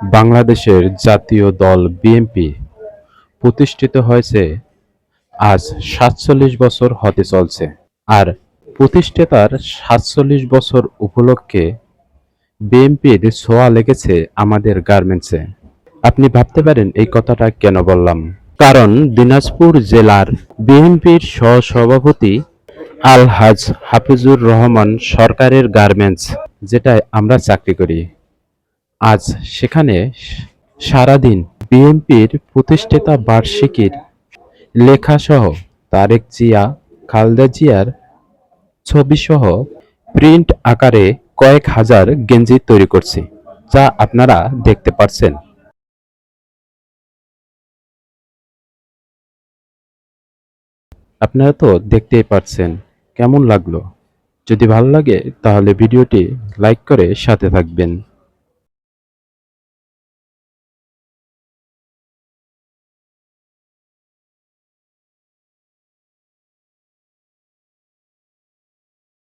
বাংলাদেশের জাতীয় দল বিএনপি প্রতিষ্ঠিত হয়েছে আজ সাতচল্লিশ বছর হতে চলছে। আর প্রতিষ্ঠাতার সাতচল্লিশ বছর উপলক্ষে বিএনপির ছোঁয়া লেগেছে আমাদের গার্মেন্টসে। আপনি ভাবতে পারেন এই কথাটা কেন বললাম? কারণ দিনাজপুর জেলার বিএনপির সহসভাপতি আলহাজ হাফিজুর রহমান সরকারের গার্মেন্টস, যেটায় আমরা চাকরি করি। আজ সেখানে সারাদিন বিএনপির প্রতিষ্ঠাতা বার্ষিকীর লেখাসহ তারেক জিয়া, খালদা জিয়ার ছবিসহ প্রিন্ট আকারে কয়েক হাজার গেঞ্জি তৈরি করছি, যা আপনারা দেখতে পাচ্ছেন আপনারা তো দেখতেই পাচ্ছেন কেমন লাগল। যদি ভালো লাগে তাহলে ভিডিওটি লাইক করে সাথে থাকবেন।